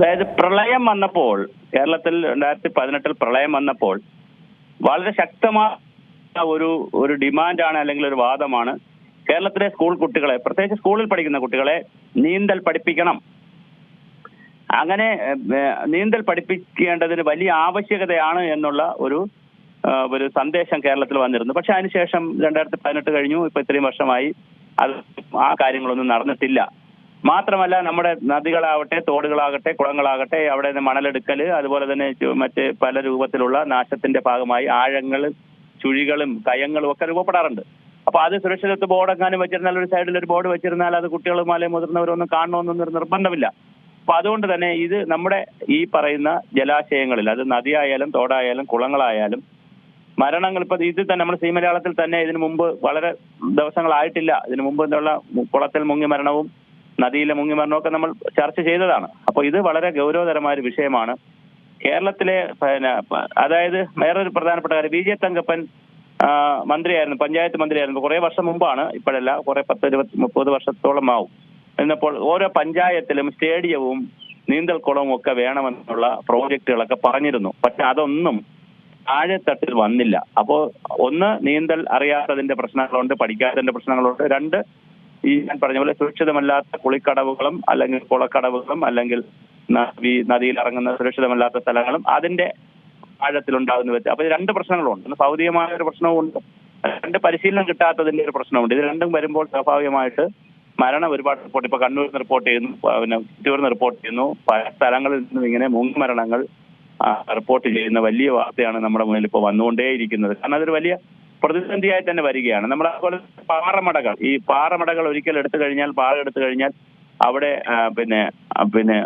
അതായത് പ്രളയം വന്നപ്പോൾ കേരളത്തിൽ രണ്ടായിരത്തി പതിനെട്ടിൽ പ്രളയം വന്നപ്പോൾ വളരെ ശക്തമായ ഒരു ഒരു ഡിമാൻഡാണ് അല്ലെങ്കിൽ ഒരു വാദമാണ് കേരളത്തിലെ സ്കൂൾ കുട്ടികളെ പ്രത്യേകിച്ച് സ്കൂളിൽ പഠിക്കുന്ന കുട്ടികളെ നീന്തൽ പഠിപ്പിക്കണം. അങ്ങനെ നീന്തൽ പഠിപ്പിക്കേണ്ടതിന് വലിയ ആവശ്യകതയാണ് എന്നുള്ള ഒരു ഒരു സന്ദേശം കേരളത്തിൽ വന്നിരുന്നു. പക്ഷെ അതിനുശേഷം രണ്ടായിരത്തി പതിനെട്ട് കഴിഞ്ഞു. ഇപ്പൊ ഇത്രയും വർഷമായി അത് ആ കാര്യങ്ങളൊന്നും നടന്നിട്ടില്ല. മാത്രമല്ല നമ്മുടെ നദികളാവട്ടെ തോടുകളാകട്ടെ കുളങ്ങളാകട്ടെ അവിടെ നിന്ന് മണലെടുക്കൽ അതുപോലെ തന്നെ മറ്റ് പല രൂപത്തിലുള്ള നാശത്തിന്റെ ഭാഗമായി ആഴങ്ങൾ ചുഴികളും കയങ്ങളും ഒക്കെ രൂപപ്പെടാറുണ്ട്. അപ്പൊ അത് സുരക്ഷിതത്വ ബോർഡ് എങ്ങാനും വെച്ചിരുന്നാൽ ഒരു സൈഡിൽ ഒരു ബോർഡ് വെച്ചിരുന്നാൽ അത് കുട്ടികളും മല മുതിർന്നവരൊന്നും കാണണമെന്നൊന്നും നിർബന്ധമില്ല. അപ്പൊ അതുകൊണ്ട് തന്നെ ഇത് നമ്മുടെ ഈ പറയുന്ന ജലാശയങ്ങളിൽ അത് നദിയായാലും തോടായാലും കുളങ്ങളായാലും മരണങ്ങൾ ഇപ്പൊ ഇത് തന്നെ നമ്മുടെ സീമലയാളത്തിൽ തന്നെ ഇതിനു മുമ്പ് വളരെ ദിവസങ്ങളായിട്ടില്ല. ഇതിനു മുമ്പ് എന്നുള്ള കുളത്തിൽ മുങ്ങി മരണവും നദിയിലെ മുങ്ങി മരണവും നമ്മൾ ചർച്ച ചെയ്തതാണ്. അപ്പോൾ ഇത് വളരെ ഗൗരവതരമായ ഒരു വിഷയമാണ്. കേരളത്തിലെ പിന്നെ അതായത് വേറൊരു പ്രധാനപ്പെട്ട കാര്യം ബി ജെ തങ്കപ്പൻ മന്ത്രിയായിരുന്നു പഞ്ചായത്ത് മന്ത്രിയായിരുന്നു. കുറെ വർഷം മുമ്പാണ് ഇപ്പോഴല്ല കുറെ പത്ത് ഇരുപത്തി മുപ്പത് വർഷത്തോളം ആവും. എന്നപ്പോൾ ഓരോ പഞ്ചായത്തിലും സ്റ്റേഡിയവും നീന്തൽക്കുളവും ഒക്കെ വേണമെന്നുള്ള പ്രോജക്റ്റുകളൊക്കെ പറഞ്ഞിരുന്നു. പക്ഷെ അതൊന്നും താഴെത്തട്ടിൽ വന്നില്ല. അപ്പോ ഒന്ന് നീന്തൽ അറിയാത്തതിന്റെ പ്രശ്നങ്ങളുണ്ട് പഠിക്കാത്തതിന്റെ പ്രശ്നങ്ങളുണ്ട്. രണ്ട് ഈ ഞാൻ പറഞ്ഞ പോലെ സുരക്ഷിതമല്ലാത്ത കുളിക്കടവുകളും അല്ലെങ്കിൽ കുളക്കടവുകളും അല്ലെങ്കിൽ നദി നദിയിൽ ഇറങ്ങുന്ന സുരക്ഷിതമല്ലാത്ത സ്ഥലങ്ങളും അതിന്റെ ആഴത്തിലുണ്ടാകുന്ന വ്യത്യാസം അപ്പൊ രണ്ട് പ്രശ്നങ്ങളുണ്ട്. ഭൗതികമായ ഒരു പ്രശ്നവുമുണ്ട്. രണ്ട് പരിശീലനം കിട്ടാത്തതിന്റെ ഒരു പ്രശ്നമുണ്ട് ഇത് രണ്ടും വരുമ്പോൾ സ്വാഭാവികമായിട്ട് മരണം ഒരുപാട് റിപ്പോർട്ട് ഇപ്പൊ കണ്ണൂരിൽ നിന്ന് റിപ്പോർട്ട് ചെയ്യുന്നു. പിന്നെ ചിറ്റൂരിൽ നിന്ന് റിപ്പോർട്ട് ചെയ്യുന്നു. പല സ്ഥലങ്ങളിൽ നിന്നും ഇങ്ങനെ മൂന്ന് മരണങ്ങൾ റിപ്പോർട്ട് ചെയ്യുന്ന വലിയ വാർത്തയാണ് നമ്മുടെ മുന്നിൽ ഇപ്പോൾ വന്നുകൊണ്ടേയിരിക്കുന്നത്. കാരണം അതൊരു വലിയ പ്രതിസന്ധിയായി തന്നെ വരികയാണ്. നമ്മൾ അതുപോലെ പാറമടകൾ. ഈ പാറമടകൾ ഒരിക്കൽ എടുത്തു കഴിഞ്ഞാൽ പാറ എടുത്തു കഴിഞ്ഞാൽ അവിടെ പിന്നെ പിന്നെ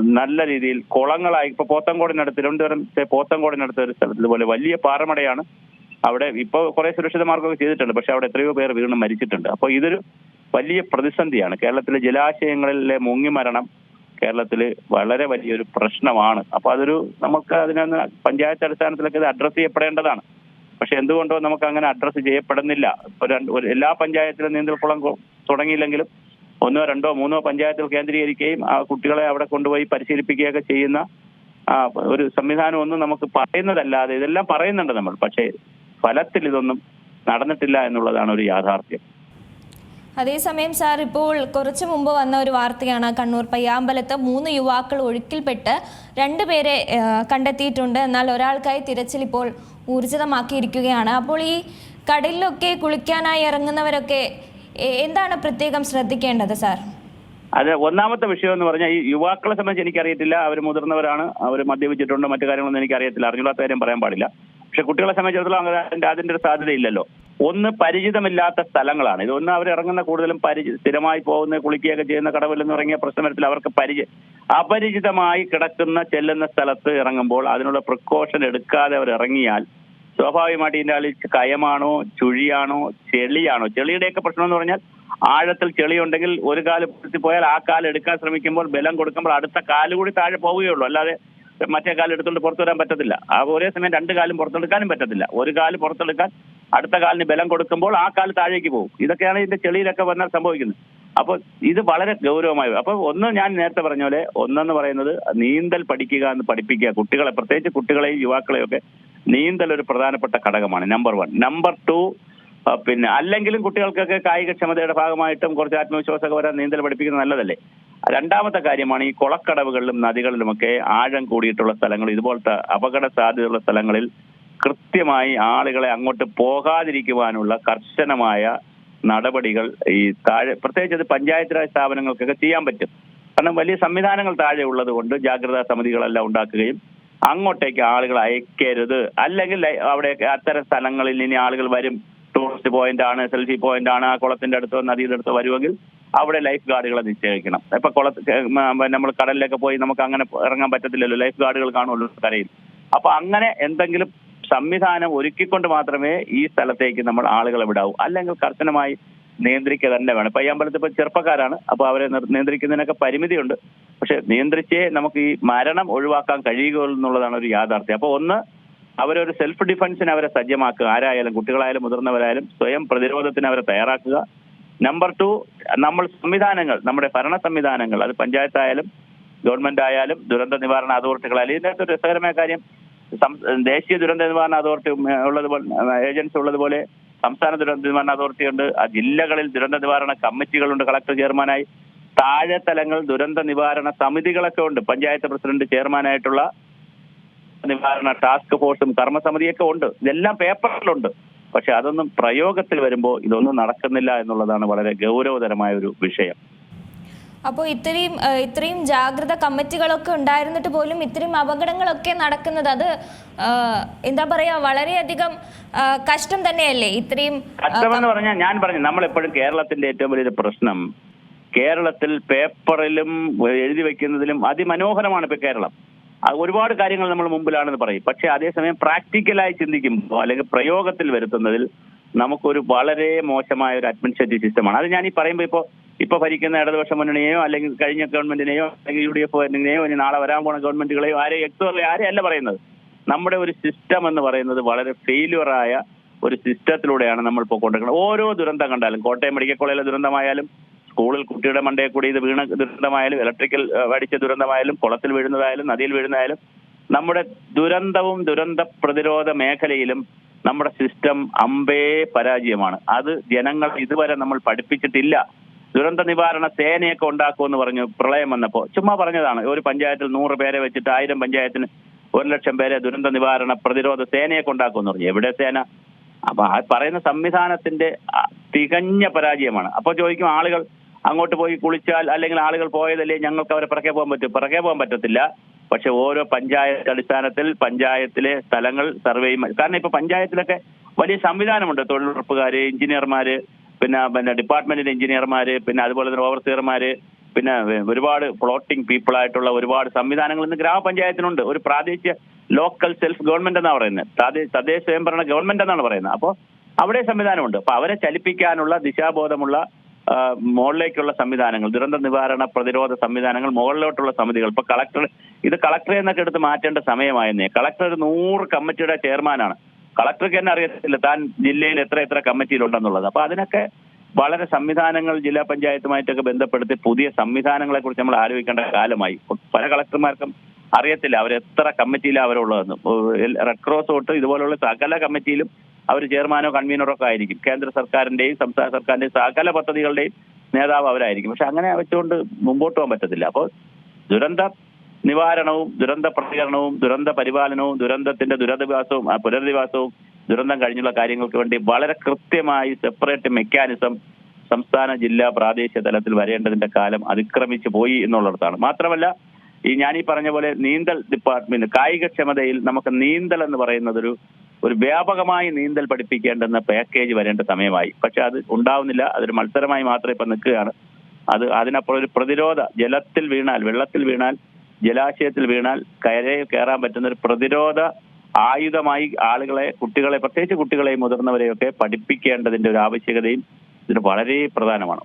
നല്ല രീതിയിൽ കുളങ്ങളായി. ഇപ്പൊ പോത്തങ്കോടിനടുത്ത് തിരുവനന്തപുരം ചെ- പോത്തങ്കോടിനടുത്ത് ഒരു സ്ഥലത്ത് ഇതുപോലെ വലിയ പാറമടയാണ്. അവിടെ ഇപ്പൊ കുറെ സുരക്ഷിത മാർഗമൊക്കെ ചെയ്തിട്ടുണ്ട്. പക്ഷെ അവിടെ എത്രയോ പേർ വീണ് മരിച്ചിട്ടുണ്ട്. അപ്പൊ ഇതൊരു വലിയ പ്രതിസന്ധിയാണ്. കേരളത്തിലെ ജലാശയങ്ങളിലെ മുങ്ങി മരണം കേരളത്തിൽ വളരെ വലിയൊരു പ്രശ്നമാണ്. അപ്പൊ അതൊരു നമുക്ക് അതിനൊന്ന് പഞ്ചായത്ത് അടിസ്ഥാനത്തിലൊക്കെ ഇത് അഡ്രസ് ചെയ്യപ്പെടേണ്ടതാണ്. പക്ഷെ എന്തുകൊണ്ടോ നമുക്ക് അങ്ങനെ അഡ്രസ്സ് ചെയ്യപ്പെടുന്നില്ല എല്ലാ പഞ്ചായത്തിലും നീന്തൽക്കുളം തുടങ്ങിയില്ലെങ്കിലും ഒന്നോ രണ്ടോ മൂന്നോ പഞ്ചായത്തുകൾ കേന്ദ്രീകരിക്കുകയും ആ കുട്ടികളെ അവിടെ കൊണ്ടുപോയി പരിശീലിപ്പിക്കുകയൊക്കെ ചെയ്യുന്ന ഒരു സംവിധാനം ഒന്നും നമുക്ക് പറയുന്നതല്ലാതെ ഇതെല്ലാം പറയുന്നുണ്ട് നമ്മൾ. പക്ഷേ ഫലത്തിൽ ഇതൊന്നും നടന്നിട്ടില്ല എന്നുള്ളതാണ് ഒരു യാഥാർത്ഥ്യം. അതേസമയം സാർ ഇപ്പോൾ കുറച്ചു മുമ്പ് വന്ന ഒരു വാർത്തയാണ് കണ്ണൂർ പയ്യാമ്പലത്ത് മൂന്ന് യുവാക്കൾ ഒഴുക്കിൽപ്പെട്ട് രണ്ടുപേരെ കണ്ടെത്തിയിട്ടുണ്ട്. എന്നാൽ ഒരാൾക്കായി തിരച്ചിൽ ഇപ്പോൾ ഊർജിതമാക്കിയിരിക്കുകയാണ്. അപ്പോൾ ഈ കടലിലൊക്കെ കുളിക്കാനായി ഇറങ്ങുന്നവരൊക്കെ എന്താണ് പ്രത്യേകം ശ്രദ്ധിക്കേണ്ടത് സാർ? അത് ഒന്നാമത്തെ വിഷയം എന്ന് പറഞ്ഞാൽ ഈ യുവാക്കളെ സംബന്ധിച്ച് എനിക്കറിയത്തില്ല. അവർ മുതിർന്നവരാണ്. അവർ മദ്യപിച്ചിട്ടുണ്ടോ. മറ്റു കാര്യങ്ങളൊന്നും എനിക്കറിയത്തില്ല. അറിഞ്ഞുള്ള കാര്യം പറയാൻ പാടില്ല. പക്ഷെ കുട്ടികളെ സംബന്ധിച്ചിടത്തോളം അങ്ങനെ അതിന്റെ ഒരു സാധ്യത ഇല്ലല്ലോ ഒന്ന് പരിചിതമില്ലാത്ത സ്ഥലങ്ങളാണ്. ഇതൊന്ന് അവർ ഇറങ്ങുന്ന കൂടുതലും പരിചി സ്ഥിരമായി പോകുന്ന കുളിക്കുകയൊക്കെ ചെയ്യുന്ന കടവിൽ തുടങ്ങിയ ഇറങ്ങിയ പ്രശ്നം വരത്തിൽ അവർക്ക് പരിചയ അപരിചിതമായി കിടക്കുന്ന ചെല്ലുന്ന സ്ഥലത്ത് ഇറങ്ങുമ്പോൾ അതിനുള്ള പ്രിക്കോഷൻ എടുക്കാതെ അവർ ഇറങ്ങിയാൽ സ്വാഭാവികമായിട്ട് ഇതിന്റെ ആളിൽ കയമാണോ ചുഴിയാണോ ചെളിയാണോ? ചെളിയുടെയൊക്കെ പ്രശ്നം എന്ന് പറഞ്ഞാൽ ആഴത്തിൽ ചെളി ഉണ്ടെങ്കിൽ ഒരു കാൽ പൊട്ടി പോയാൽ ആ കാൽ എടുക്കാൻ ശ്രമിക്കുമ്പോൾ ബലം കൊടുക്കുമ്പോൾ അടുത്ത കാൽ കൂടി താഴെ പോവുകയുള്ളൂ. അല്ലാതെ മറ്റേ കാൽ എടുത്തുകൊണ്ട് പുറത്തു വരാൻ പറ്റത്തില്ല. ആ ഒരേ സമയം രണ്ട് കാലും പുറത്തെടുക്കാനും പറ്റത്തില്ല. ഒരു കാൽ പുറത്തെടുക്കാൻ അടുത്ത കാലിന് ബലം കൊടുക്കുമ്പോൾ ആ കാൽ താഴേക്ക് പോകും. ഇതൊക്കെയാണ് ഇതിന്റെ ചെളിയിലൊക്കെ വന്നാൽ സംഭവിക്കുന്നത്. അപ്പോൾ ഇത് വളരെ ഗൗരവമായി അപ്പൊ ഒന്ന് ഞാൻ നേരത്തെ പറഞ്ഞ പോലെ ഒന്നെന്ന് പറയുന്നത് നീന്തൽ പഠിക്കുക എന്ന് പഠിപ്പിക്കുക കുട്ടികളെ പ്രത്യേകിച്ച് കുട്ടികളെയും യുവാക്കളെയും ഒക്കെ നീന്തൽ ഒരു പ്രധാനപ്പെട്ട ഘടകമാണ് നമ്പർ വൺ നമ്പർ ടു പിന്നെ അല്ലെങ്കിലും കുട്ടികൾക്കൊക്കെ കായികക്ഷമതയുടെ ഭാഗമായിട്ടും കുറച്ച് ആത്മവിശ്വാസമൊക്കെ വരാൻ നീന്തൽ പഠിപ്പിക്കുന്നത് നല്ലതല്ലേ? രണ്ടാമത്തെ കാര്യമാണ് ഈ കുളക്കടവുകളിലും നദികളിലുമൊക്കെ ആഴം കൂടിയിട്ടുള്ള സ്ഥലങ്ങൾ ഇതുപോലത്തെ അപകട സാധ്യതയുള്ള സ്ഥലങ്ങളിൽ കൃത്യമായി ആളുകളെ അങ്ങോട്ട് പോകാതിരിക്കുവാനുള്ള കർശനമായ നടപടികൾ ഈ താഴെ പ്രത്യേകിച്ച് അത് പഞ്ചായത്ത് രാജ് സ്ഥാപനങ്ങൾക്കൊക്കെ ചെയ്യാൻ പറ്റും. കാരണം വലിയ സംവിധാനങ്ങൾ താഴെ ഉള്ളത് കൊണ്ട് ജാഗ്രതാ സമിതികളെല്ലാം ഉണ്ടാക്കുകയും അങ്ങോട്ടേക്ക് ആളുകൾ അയക്കരുത്. അല്ലെങ്കിൽ അവിടെ അത്തരം സ്ഥലങ്ങളിൽ ഇനി ആളുകൾ വരും. ടൂറിസ്റ്റ് പോയിന്റ് ആണ് സെൽഫി പോയിന്റ് ആണ് ആ കുളത്തിന്റെ അടുത്തോ നദിയുടെ അടുത്തോ വരുമെങ്കിൽ അവിടെ ലൈഫ് ഗാർഡുകളെ നിശ്ചയിക്കണം. ഇപ്പൊ കുളത്ത് നമ്മൾ കടലിലൊക്കെ പോയി നമുക്ക് അങ്ങനെ ഇറങ്ങാൻ പറ്റത്തില്ലല്ലോ. ലൈഫ് ഗാർഡുകൾ കാണുമല്ലോ കരയിൽ. അപ്പൊ അങ്ങനെ എന്തെങ്കിലും സംവിധാനം ഒരുക്കിക്കൊണ്ട് മാത്രമേ ഈ സ്ഥലത്തേക്ക് നമ്മൾ ആളുകളെ വിടാവൂ. അല്ലെങ്കിൽ കർശനമായി നിയന്ത്രിക്കുക തന്നെ വേണം അമ്പലത്തിൽ ഇപ്പൊ ചെറുപ്പക്കാരാണ്. അപ്പൊ അവരെ നിയന്ത്രിക്കുന്നതിനൊക്കെ പരിമിതിയുണ്ട്. പക്ഷെ നിയന്ത്രിച്ചേ നമുക്ക് ഈ മരണം ഒഴിവാക്കാൻ കഴിയുകയുള്ളൂ എന്നുള്ളതാണ് ഒരു യാഥാർത്ഥ്യം. അപ്പൊ ഒന്ന് അവരൊരു സെൽഫ് ഡിഫൻസിന് അവരെ സജ്ജമാക്കുക. ആരായാലും കുട്ടികളായാലും മുതിർന്നവരായാലും സ്വയം പ്രതിരോധത്തിന് അവരെ തയ്യാറാക്കുക. നമ്പർ ടു നമ്മൾ സംവിധാനങ്ങൾ നമ്മുടെ ഭരണ സംവിധാനങ്ങൾ അത് പഞ്ചായത്തായാലും ഗവൺമെന്റ് ആയാലും ദുരന്ത നിവാരണ അതോറിറ്റികളായാലും ഇതിനകത്ത് രസകരമായ കാര്യം ദേശീയ ദുരന്ത നിവാരണ അതോറിറ്റി ഉള്ളത് ഏജൻസി ഉള്ളതുപോലെ സംസ്ഥാന ദുരന്ത നിവാരണ അതോറിറ്റി ഉണ്ട്. ആ ജില്ലകളിൽ ദുരന്ത നിവാരണ കമ്മിറ്റികളുണ്ട്. കളക്ടർ ചെയർമാനായി താഴെ തലങ്ങൾ ദുരന്ത നിവാരണ സമിതികളൊക്കെ ഉണ്ട്. പഞ്ചായത്ത് പ്രസിഡന്റ് ചെയർമാനായിട്ടുള്ള നിവാരണ ടാസ്ക് ഫോഴ്സും കർമ്മസമിതിയൊക്കെ ഉണ്ട്. ഇതെല്ലാം പേപ്പറിലുണ്ട്. പക്ഷെ അതൊന്നും പ്രയോഗത്തിൽ വരുമ്പോൾ ഇതൊന്നും നടക്കുന്നില്ല എന്നുള്ളതാണ് വളരെ ഗൗരവതരമായ ഒരു വിഷയം. അപ്പോൾ ഇത്രയും ഇത്രയും ജാഗ്രത കമ്മിറ്റികളൊക്കെ ഉണ്ടായിരുന്നിട്ട് പോലും ഇത്രയും അപകടങ്ങളൊക്കെ നടക്കുന്നത് അത് എന്താ പറയാ വളരെയധികം കഷ്ടം തന്നെയല്ലേ ഇത്രയും കഷ്ടമെന്ന് പറഞ്ഞാൽ ഞാൻ പറഞ്ഞു നമ്മൾ എപ്പോഴും കേരളത്തിന്റെ ഏറ്റവും വലിയൊരു പ്രശ്നം. കേരളത്തിൽ പേപ്പറിലും എഴുതി വെക്കുന്നതിലും അതിമനോഹരമാണ് ഇപ്പൊ കേരളം. ഒരുപാട് കാര്യങ്ങൾ നമ്മൾ മുമ്പിലാണെന്ന് പറയും. പക്ഷെ അതേസമയം പ്രാക്ടിക്കലായി ചിന്തിക്കുമ്പോൾ അല്ലെങ്കിൽ പ്രയോഗത്തിൽ വരുത്തുന്നതിൽ നമുക്കൊരു വളരെ മോശമായ ഒരു അഡ്മിനിസ്ട്രേറ്റീവ് സിസ്റ്റമാണ്. അത് ഞാൻ ഈ പറയുമ്പോൾ ഇപ്പോൾ ഇപ്പൊ ഭരിക്കുന്ന ഇടതുപക്ഷ മുന്നണിയെയോ അല്ലെങ്കിൽ കഴിഞ്ഞ ഗവൺമെന്റിനെയോ അല്ലെങ്കിൽ യു ഡി എഫ് ഗവൺമെന്റിനെയോ ഇനി നാളെ വരാൻ പോണ ഗവൺമെന്റുകളെയോ ആരെയും എക്സോറിലെ ആരെയല്ല പറയുന്നത്. നമ്മുടെ ഒരു സിസ്റ്റം എന്ന് പറയുന്നത് വളരെ ഫെയിലുവറായ ഒരു സിസ്റ്റത്തിലൂടെയാണ് നമ്മൾ ഇപ്പോൾ കൊണ്ടിരിക്കുന്നത് ഓരോ ദുരന്തം കണ്ടാലും കോട്ടയം മെഡിക്കൽ കോളേജിലെ ദുരന്തമായാലും സ്കൂളിൽ കുട്ടിയുടെ മണ്ടയിൽ കൂടി ഇത് വീണ ദുരന്തമായാലും ഇലക്ട്രിക്കൽ അടിച്ച ദുരന്തമായാലും കുളത്തിൽ വീഴുന്നതായാലും നദിയിൽ വീഴുന്നതായാലും നമ്മുടെ ദുരന്തവും ദുരന്ത പ്രതിരോധ മേഖലയിലും നമ്മുടെ സിസ്റ്റം അമ്പേ പരാജയമാണ്. അത് ജനങ്ങൾ ഇതുവരെ നമ്മൾ പഠിപ്പിച്ചിട്ടില്ല. ദുരന്ത നിവാരണ സേനയൊക്കെ ഉണ്ടാക്കുമെന്ന് പറഞ്ഞു പ്രളയം വന്നപ്പോ ചുമ്മാ പറഞ്ഞതാണ് ഒരു പഞ്ചായത്തിൽ നൂറ് പേരെ വെച്ചിട്ട് ആയിരം പഞ്ചായത്തിന് ഒരു ലക്ഷം പേരെ ദുരന്ത നിവാരണ പ്രതിരോധ സേനയൊക്കെ ഉണ്ടാക്കുമെന്ന് പറഞ്ഞു. എവിടെ സേന? അപ്പൊ ആ പറയുന്ന സംവിധാനത്തിന്റെ തികഞ്ഞ പരാജയമാണ്. അപ്പൊ ചോദിക്കും ആളുകൾ അങ്ങോട്ട് പോയി കുളിച്ചാൽ അല്ലെങ്കിൽ ആളുകൾ പോയതല്ലേ ഞങ്ങൾക്ക് അവരെ പിറകെ പോകാൻ പറ്റും? പിറകെ പോകാൻ പറ്റത്തില്ല. പക്ഷെ ഓരോ പഞ്ചായത്ത് അടിസ്ഥാനത്തിൽ പഞ്ചായത്തിലെ സ്ഥലങ്ങൾ സർവേ. കാരണം ഇപ്പൊ പഞ്ചായത്തിലൊക്കെ വലിയ സംവിധാനമുണ്ട്. തൊഴിലുറപ്പുകാര് എഞ്ചിനീയർമാര് പിന്നെ പിന്നെ ഡിപ്പാർട്ട്മെന്റിന്റെ എഞ്ചിനീയർമാര് പിന്നെ അതുപോലെ തന്നെ ഓവർസിയർമാര് പിന്നെ ഒരുപാട് പ്ലോട്ടിംഗ് പീപ്പിൾ ആയിട്ടുള്ള ഒരുപാട് സംവിധാനങ്ങൾ ഇന്ന് ഗ്രാമപഞ്ചായത്തിനുണ്ട്. ഒരു പ്രാദേശിക ലോക്കൽ സെൽഫ് ഗവൺമെന്റ് എന്നാണ് പറയുന്നത്. തദ്ദേശ സ്വയംഭരണ ഗവൺമെന്റ് എന്നാണ് പറയുന്നത്. അപ്പോൾ അവിടെ സംവിധാനമുണ്ട്. അപ്പൊ അവരെ ചലിപ്പിക്കാനുള്ള ദിശാബോധമുള്ള മുകളിലേക്കുള്ള സംവിധാനങ്ങൾ ദുരന്ത നിവാരണ പ്രതിരോധ സംവിധാനങ്ങൾ മുകളിലോട്ടുള്ള സമിതികൾ. ഇപ്പൊ കളക്ടർ ഇത് കളക്ടറെ എന്നൊക്കെ എടുത്ത് മാറ്റേണ്ട സമയമായെന്നേ. കളക്ടർ ഒരു നൂറ് കമ്മിറ്റിയുടെ ചെയർമാനാണ്. കളക്ടർക്ക് തന്നെ അറിയത്തില്ല താൻ ജില്ലയിൽ എത്ര എത്ര കമ്മിറ്റിയിലുണ്ടെന്നുള്ളത്. അപ്പൊ അതിനൊക്കെ വളരെ സംവിധാനങ്ങൾ ജില്ലാ പഞ്ചായത്തുമായിട്ടൊക്കെ ബന്ധപ്പെടുത്തി പുതിയ സംവിധാനങ്ങളെ കുറിച്ച് നമ്മൾ ആലോചിക്കേണ്ട കാലമായി. പല കളക്ടർമാർക്കും അറിയത്തില്ല. അവർ എത്ര കമ്മിറ്റിയിലാണ് അവരുള്ളതെന്ന് റെഡ് ക്രോസ് തൊട്ട് ഇതുപോലുള്ള സകല കമ്മിറ്റിയിലും അവർ ചെയർമാനോ കൺവീനറോ ഒക്കെ ആയിരിക്കും. കേന്ദ്ര സർക്കാരിന്റെയും സംസ്ഥാന സർക്കാരിന്റെയും സകല പദ്ധതികളുടെയും നേതാവ് അവരായിരിക്കും. പക്ഷെ അങ്ങനെ വെച്ചുകൊണ്ട് മുമ്പോട്ട് പോകാൻ പറ്റത്തില്ല. അപ്പോൾ ദുരന്ത നിവാരണവും ദുരന്ത പ്രതികരണവും ദുരന്ത പരിപാലനവും ദുരന്തത്തിന്റെ ദുരധിവാസവും ആ, പുനരധിവാസവും ദുരന്തം കഴിഞ്ഞുള്ള കാര്യങ്ങൾക്ക് വേണ്ടി വളരെ കൃത്യമായി സെപ്പറേറ്റ് മെക്കാനിസം സംസ്ഥാന ജില്ലാ പ്രാദേശിക തലത്തിൽ വരേണ്ടതിന്റെ കാലം അതിക്രമിച്ചു പോയി എന്നുള്ളിടത്താണ്. മാത്രമല്ല ഈ ഞാൻ ഈ പറഞ്ഞ പോലെ നീന്തൽ ഡിപ്പാർട്ട്മെന്റ് കായികക്ഷമതയിൽ നമുക്ക് നീന്തൽ എന്ന് പറയുന്നത് ഒരു ഒരു വ്യാപകമായി നീന്തൽ പഠിപ്പിക്കേണ്ടെന്ന പാക്കേജ് വരേണ്ട സമയമായി. പക്ഷെ അത് ഉണ്ടാവുന്നില്ല. അതൊരു മത്സരമായി മാത്രമേ ഇപ്പൊ നിൽക്കുകയാണ്. അത് അതിനപ്പുറം ഒരു പ്രതിരോധ ജലത്തിൽ വീണാൽ വെള്ളത്തിൽ വീണാൽ ജലാശയത്തിൽ വീണാൽ കരയിൽ കയറാൻ പറ്റുന്ന ഒരു പ്രതിരോധ ആയുധമായി ആളുകളെ കുട്ടികളെ പ്രത്യേകിച്ച് കുട്ടികളെയും മുതിർന്നവരെയൊക്കെ പഠിപ്പിക്കേണ്ടതിന്റെ ഒരു ആവശ്യകതയും ഇതിന് വളരെ പ്രധാനമാണ്.